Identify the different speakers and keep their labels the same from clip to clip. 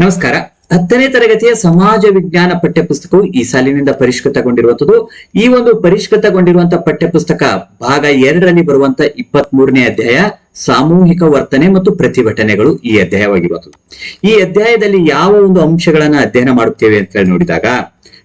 Speaker 1: ನಮಸ್ಕಾರ. ಹತ್ತನೇ ತರಗತಿಯ ಸಮಾಜ ವಿಜ್ಞಾನ ಪಠ್ಯಪುಸ್ತಕವು ಈ ಸಾಲಿನಿಂದ ಪರಿಷ್ಕೃತಗೊಂಡಿರುವಂತದ್ದು ಈ ಒಂದು ಪರಿಷ್ಕೃತಗೊಂಡಿರುವಂತಹ ಪಠ್ಯಪುಸ್ತಕ ಭಾಗ ಎರಡರಲ್ಲಿ ಬರುವಂತಹ ಇಪ್ಪತ್ತ್ ಮೂರನೇ ಅಧ್ಯಾಯ, ಸಾಮೂಹಿಕ ವರ್ತನೆ ಮತ್ತು ಪ್ರತಿಭಟನೆಗಳು ಈ ಅಧ್ಯಾಯವಾಗಿರುವಂತದ್ದು ಈ ಅಧ್ಯಾಯದಲ್ಲಿ ಯಾವ ಒಂದು ಅಂಶಗಳನ್ನ ಅಧ್ಯಯನ ಮಾಡುತ್ತೇವೆ ಅಂತ ಹೇಳಿ ನೋಡಿದಾಗ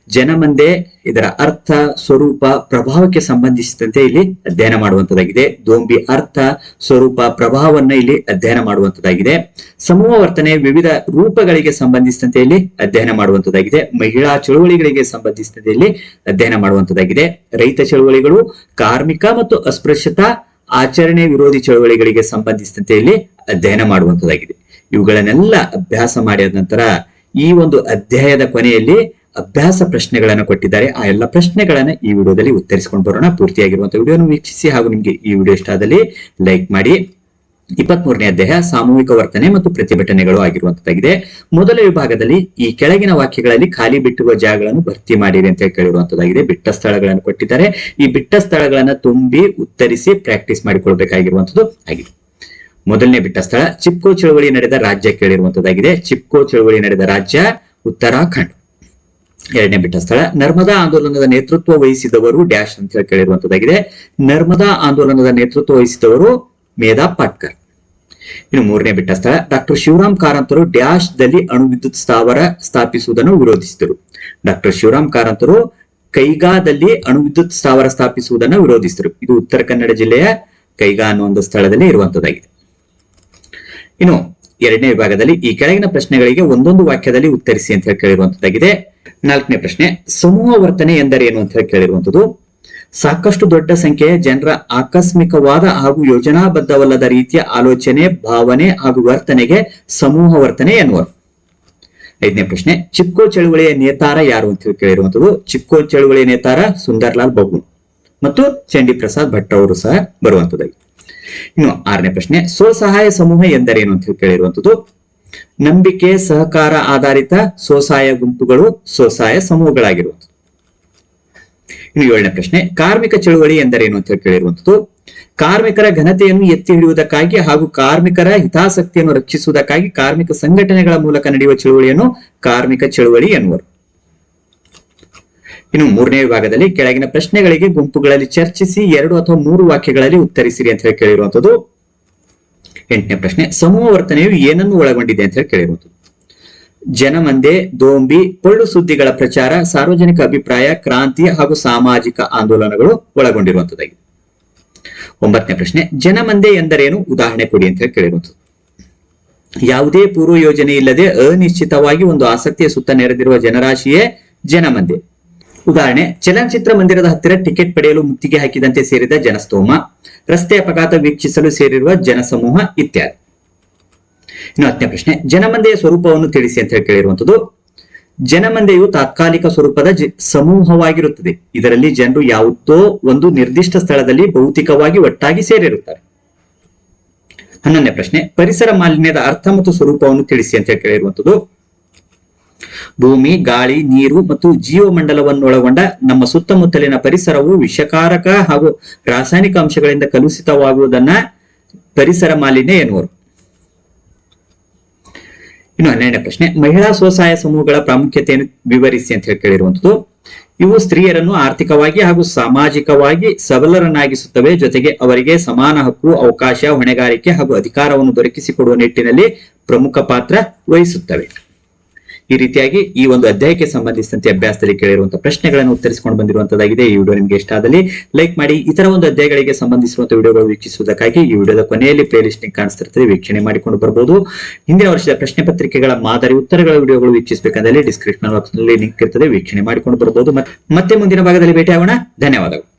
Speaker 1: ಜನಮಂದೆ ಇದರ ಅರ್ಥ, ಸ್ವರೂಪ, ಪ್ರಭಾವಕ್ಕೆ ಸಂಬಂಧಿಸಿದಂತೆ ಇಲ್ಲಿ ಅಧ್ಯಯನ ಮಾಡುವಂತದಾಗಿದೆ ದೋಂಬಿ ಅರ್ಥ, ಸ್ವರೂಪ, ಪ್ರಭಾವವನ್ನ ಇಲ್ಲಿ ಅಧ್ಯಯನ ಮಾಡುವಂತದಾಗಿದೆ ಸಮೂಹ ವರ್ತನೆ ವಿವಿಧ ರೂಪಗಳಿಗೆ ಸಂಬಂಧಿಸಿದಂತೆ ಇಲ್ಲಿ ಅಧ್ಯಯನ ಮಾಡುವಂತದ್ದಾಗಿದೆ. ಮಹಿಳಾ ಚಳುವಳಿಗಳಿಗೆ ಸಂಬಂಧಿಸಿದಂತೆ ಇಲ್ಲಿ ಅಧ್ಯಯನ ಮಾಡುವಂತದಾಗಿದೆ ರೈತ ಚಳುವಳಿಗಳು, ಕಾರ್ಮಿಕ ಮತ್ತು ಅಸ್ಪೃಶ್ಯತಾ, ಆಚರಣೆ ವಿರೋಧಿ ಚಳುವಳಿಗಳಿಗೆ ಸಂಬಂಧಿಸಿದಂತೆ ಇಲ್ಲಿ ಅಧ್ಯಯನ ಮಾಡುವಂತದಾಗಿದೆ ಇವುಗಳನ್ನೆಲ್ಲ ಅಭ್ಯಾಸ ಮಾಡಿದ ನಂತರ ಈ ಒಂದು ಅಧ್ಯಾಯದ ಕೊನೆಯಲ್ಲಿ ಅಭ್ಯಾಸ ಪ್ರಶ್ನೆಗಳನ್ನು ಕೊಟ್ಟಿದ್ದಾರೆ. ಆ ಎಲ್ಲ ಪ್ರಶ್ನೆಗಳನ್ನು ಈ ವಿಡಿಯೋದಲ್ಲಿ ಉತ್ತರಿಸಿಕೊಂಡು ಬರೋಣ. ಪೂರ್ತಿಯಾಗಿರುವಂತಹ ವಿಡಿಯೋನ ವೀಕ್ಷಿಸಿ ಹಾಗೂ ನಿಮಗೆ ಈ ವಿಡಿಯೋ ಇಷ್ಟ ಆದಲ್ಲಿ ಲೈಕ್ ಮಾಡಿ. ಇಪ್ಪತ್ತ್ ಮೂರನೇ ಅಧ್ಯಾಯ, ಸಾಮೂಹಿಕ ವರ್ತನೆ ಮತ್ತು ಪ್ರತಿಭಟನೆಗಳು ಆಗಿರುವಂತದ್ದಾಗಿದೆ. ಮೊದಲ ವಿಭಾಗದಲ್ಲಿ ಈ ಕೆಳಗಿನ ವಾಕ್ಯಗಳಲ್ಲಿ ಖಾಲಿ ಬಿಟ್ಟಿರುವ ಜಾಗಗಳನ್ನು ಭರ್ತಿ ಮಾಡಿರಿ ಅಂತ ಕೇಳಿರುವಂತದ್ದಾಗಿದೆ. ಬಿಟ್ಟ ಸ್ಥಳಗಳನ್ನು ಕೊಟ್ಟಿದ್ದಾರೆ. ಈ ಬಿಟ್ಟ ಸ್ಥಳಗಳನ್ನ ತುಂಬಿ ಉತ್ತರಿಸಿ ಪ್ರಾಕ್ಟೀಸ್ ಮಾಡಿಕೊಳ್ಬೇಕಾಗಿರುವಂತದ್ದು ಆಗಿದೆ. ಮೊದಲನೇ ಬಿಟ್ಟ ಸ್ಥಳ, ಚಿಪ್ಕೋ ಚಳುವಳಿ ನಡೆದ ರಾಜ್ಯ ಕೇಳಿರುವಂತದ್ದಾಗಿದೆ. ಚಿಪ್ಕೋ ಚಳುವಳಿ ನಡೆದ ರಾಜ್ಯ ಉತ್ತರಾಖಂಡ್. ಎರಡನೇ ಬಿಟ್ಟ ಸ್ಥಳ ನರ್ಮದಾ ಆಂದೋಲನದ ನೇತೃತ್ವ ವಹಿಸಿದವರು ಡ್ಯಾಶ್ ಅಂತ ಹೇಳಿ ಕೇಳಿರುವಂತದ್ದಾಗಿದೆ. ನರ್ಮದಾ ಆಂದೋಲನದ ನೇತೃತ್ವ ವಹಿಸಿದವರು ಮೇಧಾ ಪಾಟ್ಕರ್. ಇನ್ನು ಮೂರನೇ ಬಿಟ್ಟ ಸ್ಥಳ ಡಾಕ್ಟರ್ ಶಿವರಾಮ್ ಕಾರಂತರು ಡ್ಯಾಶ್ ದಲ್ಲಿ ಅಣು ವಿದ್ಯುತ್ ಸ್ಥಾವರ ಸ್ಥಾಪಿಸುವುದನ್ನು ವಿರೋಧಿಸಿದರು. ಡಾಕ್ಟರ್ ಶಿವರಾಮ್ ಕಾರಂತರು ಕೈಗಾದಲ್ಲಿ ಅಣು ವಿದ್ಯುತ್ ಸ್ಥಾವರ ಸ್ಥಾಪಿಸುವುದನ್ನು ವಿರೋಧಿಸಿದರು. ಇದು ಉತ್ತರ ಕನ್ನಡ ಜಿಲ್ಲೆಯ ಕೈಗಾ ಅನ್ನೋ ಒಂದು ಸ್ಥಳದಲ್ಲಿ ಇರುವಂತದ್ದಾಗಿದೆ. ಇನ್ನು ಎರಡನೇ ವಿಭಾಗದಲ್ಲಿ ಈ ಕೆಳಗಿನ ಪ್ರಶ್ನೆಗಳಿಗೆ ಒಂದೊಂದು ವಾಕ್ಯದಲ್ಲಿ ಉತ್ತರಿಸಿ ಅಂತ ಹೇಳಿ ಕೇಳಿರುವಂತದ್ದಾಗಿದೆ. ನಾಲ್ಕನೇ ಪ್ರಶ್ನೆ, ಸಮೂಹ ವರ್ತನೆ ಎಂದರೇನು ಅಂತ ಹೇಳಿ ಕೇಳಿರುವಂತದ್ದು. ಸಾಕಷ್ಟು ದೊಡ್ಡ ಸಂಖ್ಯೆಯ ಜನರ ಆಕಸ್ಮಿಕವಾದ ಹಾಗೂ ಯೋಜನಾಬದ್ಧವಲ್ಲದ ರೀತಿಯ ಆಲೋಚನೆ, ಭಾವನೆ ಹಾಗೂ ವರ್ತನೆಗೆ ಸಮೂಹ ವರ್ತನೆ ಎನ್ನುವರು. ಐದನೇ ಪ್ರಶ್ನೆ, ಚಿಕ್ಕೋ ಚಳುವಳಿಯ ನೇತಾರ ಯಾರು ಅಂತ ಕೇಳಿರುವಂತದ್ದು. ಚಿಕ್ಕೋ ಚಳುವಳಿಯ ನೇತಾರ ಸುಂದರ್ಲಾಲ್ ಬಬು ಮತ್ತು ಚಂಡಿ ಪ್ರಸಾದ್ ಭಟ್ ಅವರು ಸಹ ಬರುವಂತದ್ದಾಗಿ. ಇನ್ನು ಆರನೇ ಪ್ರಶ್ನೆ, ಸ್ವಸಹಾಯ ಸಮೂಹ ಎಂದರೇನು ಅಂತ ಕೇಳಿರುವಂತದ್ದು ನಂಬಿಕೆ, ಸಹಕಾರ ಆಧಾರಿತ ಸ್ವಸಹಾಯ ಗುಂಪುಗಳು ಸ್ವಸಹಾಯ ಸಮೂಹಗಳಾಗಿರುವಂಥದ್ದು. ಇನ್ನು ಏಳನೇ ಪ್ರಶ್ನೆ, ಕಾರ್ಮಿಕ ಚಳುವಳಿ ಎಂದರೇನು ಅಂತ ಕೇಳಿರುವಂತದ್ದು ಕಾರ್ಮಿಕರ ಘನತೆಯನ್ನು ಎತ್ತಿ ಹಿಡಿಯುವುದಕ್ಕಾಗಿ ಹಾಗೂ ಕಾರ್ಮಿಕರ ಹಿತಾಸಕ್ತಿಯನ್ನು ರಕ್ಷಿಸುವುದಕ್ಕಾಗಿ ಕಾರ್ಮಿಕ ಸಂಘಟನೆಗಳ ಮೂಲಕ ನಡೆಯುವ ಚಳುವಳಿಯನ್ನು ಕಾರ್ಮಿಕ ಚಳುವಳಿ ಎನ್ನುವರು. ಇನ್ನು ಮೂರನೇ ವಿಭಾಗದಲ್ಲಿ ಕೆಳಗಿನ ಪ್ರಶ್ನೆಗಳಿಗೆ ಗುಂಪುಗಳಲ್ಲಿ ಚರ್ಚಿಸಿ ಎರಡು ಅಥವಾ ಮೂರು ವಾಕ್ಯಗಳಲ್ಲಿ ಉತ್ತರಿಸಿರಿ ಅಂತ ಹೇಳಿ ಕೇಳಿರುವಂತದ್ದು ಎಂಟನೇ ಪ್ರಶ್ನೆ, ಸಮೂಹ ವರ್ತನೆಯು ಏನನ್ನು ಒಳಗೊಂಡಿದೆ ಅಂತ ಹೇಳಿ ಕೇಳಿರುವಂತದ್ದು ಜನಮಂದೆ, ದೋಂಬಿ, ಪೊಳ್ಳು ಸುದ್ದಿಗಳ ಪ್ರಚಾರ, ಸಾರ್ವಜನಿಕ ಅಭಿಪ್ರಾಯ, ಕ್ರಾಂತಿ ಹಾಗೂ ಸಾಮಾಜಿಕ ಆಂದೋಲನಗಳು ಒಳಗೊಂಡಿರುವಂತದ್ದಾಗಿದೆ ಒಂಬತ್ತನೇ ಪ್ರಶ್ನೆ, ಜನಮಂದೆ ಎಂದರೇನು? ಉದಾಹರಣೆ ಕೊಡಿ ಅಂತ ಹೇಳಿ ಕೇಳಿರುವಂತದ್ದು ಯಾವುದೇ ಪೂರ್ವ ಯೋಜನೆ ಇಲ್ಲದೆ ಅನಿಶ್ಚಿತವಾಗಿ ಒಂದು ಆಸಕ್ತಿಯ ಸುತ್ತ ನೆರೆದಿರುವ ಜನರಾಶಿಯೇ ಜನಮಂದೆ. ಉದಾಹರಣೆ, ಚಲನಚಿತ್ರ ಮಂದಿರದ ಹತ್ತಿರ ಟಿಕೆಟ್ ಪಡೆಯಲು ಮುತ್ತಿಗೆ ಹಾಕಿದಂತೆ ಸೇರಿದ ಜನಸ್ತೋಮ ರಸ್ತೆ ಅಪಘಾತ ವೀಕ್ಷಿಸಲು ಸೇರಿರುವ ಜನಸಮೂಹ ಇತ್ಯಾದಿ. ಇನ್ನು ಹತ್ತನೇ ಪ್ರಶ್ನೆ, ಜನಮಂದೆಯ ಸ್ವರೂಪವನ್ನು ತಿಳಿಸಿ ಅಂತ ಹೇಳಿ ಕೇಳಿರುವಂತದ್ದು ಜನಮಂದೆಯು ತಾತ್ಕಾಲಿಕ ಸ್ವರೂಪದ ಸಮೂಹವಾಗಿರುತ್ತದೆ. ಇದರಲ್ಲಿ ಜನರು ಯಾವುದೋ ಒಂದು ನಿರ್ದಿಷ್ಟ ಸ್ಥಳದಲ್ಲಿ ಭೌತಿಕವಾಗಿ ಒಟ್ಟಾಗಿ ಸೇರಿರುತ್ತಾರೆ. ಹನ್ನೊಂದನೇ ಪ್ರಶ್ನೆ, ಪರಿಸರ ಮಾಲಿನ್ಯದ ಅರ್ಥ ಮತ್ತು ಸ್ವರೂಪವನ್ನು ತಿಳಿಸಿ ಅಂತ ಹೇಳಿ ಕೇಳಿರುವಂತದ್ದು ಭೂಮಿ, ಗಾಳಿ, ನೀರು ಮತ್ತು ಜೀವಮಂಡಲವನ್ನೊಳಗೊಂಡ ನಮ್ಮ ಸುತ್ತಮುತ್ತಲಿನ ಪರಿಸರವು ವಿಷಕಾರಕ ಹಾಗೂ ರಾಸಾಯನಿಕ ಅಂಶಗಳಿಂದ ಕಲುಷಿತವಾಗುವುದನ್ನ ಪರಿಸರ ಮಾಲಿನ್ಯ ಎನ್ನುವರು. ಇನ್ನು ಹನ್ನೆರಡನೇ ಪ್ರಶ್ನೆ, ಮಹಿಳಾ ಸ್ವಸಹಾಯ ಸಮೂಹಗಳ ಪ್ರಾಮುಖ್ಯತೆಯನ್ನು ವಿವರಿಸಿ ಅಂತ ಹೇಳಿ ಕೇಳಿರುವಂತದ್ದು ಇವು ಸ್ತ್ರೀಯರನ್ನು ಆರ್ಥಿಕವಾಗಿ ಹಾಗೂ ಸಾಮಾಜಿಕವಾಗಿ ಸಬಲರನ್ನಾಗಿಸುತ್ತವೆ. ಜೊತೆಗೆ ಅವರಿಗೆ ಸಮಾನ ಹಕ್ಕು, ಅವಕಾಶ, ಹೊಣೆಗಾರಿಕೆ ಹಾಗೂ ಅಧಿಕಾರವನ್ನು ದೊರಕಿಸಿಕೊಡುವ ನಿಟ್ಟಿನಲ್ಲಿ ಪ್ರಮುಖ ಪಾತ್ರ ವಹಿಸುತ್ತವೆ. ಈ ರೀತಿಯಾಗಿ ಈ ಒಂದು ಅಧ್ಯಾಯಕ್ಕೆ ಸಂಬಂಧಿಸಿದಂತೆ ಅಭ್ಯಾಸದಲ್ಲಿ ಕೇಳಿರುವಂತಹ ಪ್ರಶ್ನೆಗಳನ್ನು ಉತ್ತರಿಸಿಕೊಂಡು ಬಂದಿರುವಂತದಾಗಿದೆ ಈ ವಿಡಿಯೋ ನಿಮಗೆ ಇಷ್ಟ ಆದಲ್ಲಿ ಲೈಕ್ ಮಾಡಿ, ಇತರ ಒಂದು ಅಧ್ಯಾಯಗಳಿಗೆ ಸಂಬಂಧಿಸಿರುವಂತಹ ವಿಡಿಯೋಗಳು ವೀಕ್ಷಿಸುವುದಕ್ಕಾಗಿ ಈ ವಿಡಿಯೋದ ಕೊನೆಯಲ್ಲಿ ಪ್ಲೇ ಲಿಸ್ಟ್ ಕಾಣಿಸ್ತಿರ್ತದೆ ವೀಕ್ಷಣೆ ಮಾಡಿಕೊಂಡು ಬರಬಹುದು ಹಿಂದಿನ ವರ್ಷದ ಪ್ರಶ್ನೆ ಪತ್ರಿಕೆಗಳ ಮಾದರಿ, ಉತ್ತರಗಳ ವಿಡಿಯೋಗಳು ವೀಕ್ಷಿಸಬೇಕಂದ್ರೆ ಡಿಸ್ಕ್ರಿಪ್ಷನ್ ಬಾಕ್ಸ್ನಲ್ಲಿ ಲಿಂಕ್ ಇರ್ತದೆ, ವೀಕ್ಷಣೆ ಮಾಡಿಕೊಂಡು ಬರಬಹುದು ಮತ್ತೆ ಮುಂದಿನ ಭಾಗದಲ್ಲಿ ಭೇಟಿಯಾಗೋಣ. ಧನ್ಯವಾದಗಳು.